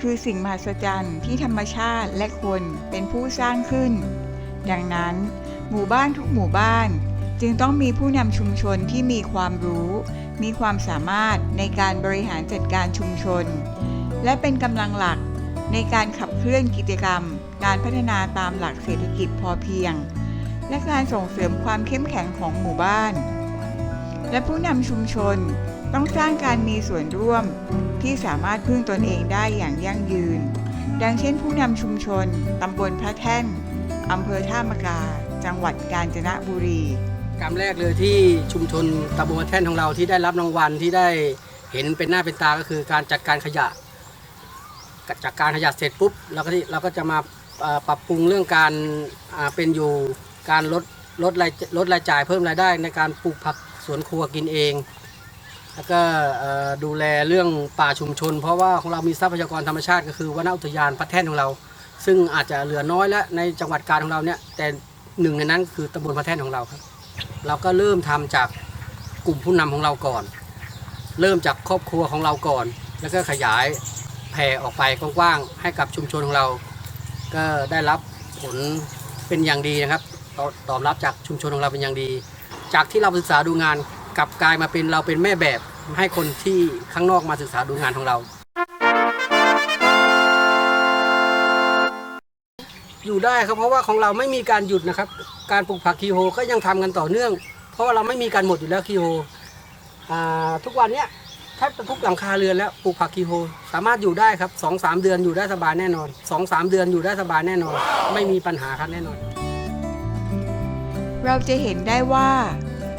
คือสิ่งมหัศจรรย์ที่ธรรมชาติและคนเป็นผู้สร้างขึ้น ดังนั้น หมู่บ้านทุกหมู่บ้าน จึงต้องมีผู้นำชุมชนที่มีความรู้ มีความสามารถในการบริหารจัดการชุมชน และเป็นกำลังหลักในการขับเคลื่อนกิจกรรม การพัฒนาตามหลักเศรษฐกิจพอเพียง และการส่งเสริมความเข้มแข็งของหมู่บ้าน และผู้นำชุมชน ต้องสร้างการมีส่วนร่วมที่สามารถพึ่งตนเองได้อย่างยั่งยืน ดังเช่นผู้นำชุมชน ตำบลพระแท่น อำเภอท่ามกา จังหวัดกาญจนบุรี กรรมแรกเลยที่ชุมชนตำบลพระแท่นของเราที่ได้รับรางวัลที่ได้เห็นเป็นหน้าเป็นตาก็คือการจัดการขยะจากการขยะเสร็จปุ๊บเราก็ที่เราก็จะมาปรับปรุงเรื่องการเป็นอยู่การลดลดรายลดรายจ่ายเพิ่มรายได้ในการปลูกผักสวนครัวกินเอง แล้วก็ดูแลเรื่องป่าชุมชน เพราะว่าของเรามีทรัพยากรธรรมชาติก็คือวนอุทยานพระแท่นของเรา ซึ่งอาจจะเหลือน้อยแล้วในจังหวัดกาญของเราเนี่ยแต่หนึ่งในนั้นคือตำบลพระแท่นของเราครับ เราก็เริ่มทำจากกลุ่มผู้นำของเราก่อน เริ่มจากครอบครัวของเราก่อน แล้วก็ขยายแผ่ออกไปกว้างๆให้กับชุมชนของเรา ก็ได้รับผลเป็นอย่างดีนะครับตอบรับจากชุมชนของเราเป็นอย่างดี จากที่เราศึกษาดูงาน กลับกลายมาเป็นเราเป็นแม่แบบให้คนที่ข้างนอกมาศึกษาดูงานของเรา อยู่ได้ครับเพราะว่าของเราไม่มีการหยุดนะครับ การปลูกผักคีโฮก็ยังทำกันต่อเนื่อง เพราะว่าเราไม่มีการหมดอยู่แล้วคีโฮอ่าทุกวันเนี้ยแทบจะทุกหลังคาเรือนแล้วปลูกผักคีโฮสามารถอยู่ได้ครับสองสามเดือนอยู่ได้สบายแน่นอนสองสามเดือนอยู่ได้สบายแน่นอน ไม่มีปัญหาครับแน่นอน เราจะเห็นได้ว่า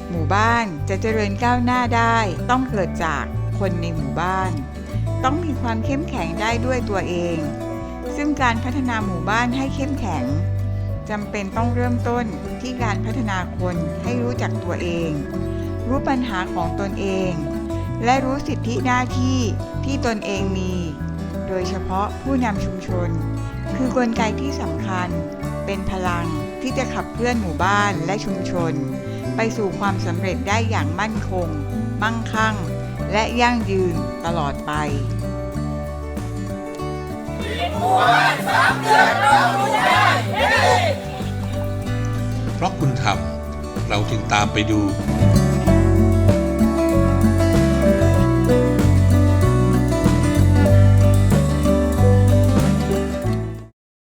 หมู่บ้านจะเจริญก้าวหน้าได้ ต้องเกิดจากคนในหมู่บ้าน ต้องมีความเข้มแข็งได้ด้วยตัวเอง ซึ่งการพัฒนาหมู่บ้านให้เข้มแข็งจำเป็นต้องเริ่มต้นที่การพัฒนาคนให้รู้จักตัวเอง รู้ปัญหาของตนเอง และรู้สิทธิหน้าที่ที่ตนเองมี โดยเฉพาะผู้นำชุมชน คือกลไกที่สำคัญ เป็นพลังที่จะขับเคลื่อนหมู่บ้านและชุมชน ไปสู่ความสำเร็จได้อย่างมั่นคง มั่งคั่ง และยั่งยืนตลอดไปเพราะคุณทำเราจึงตามไปดู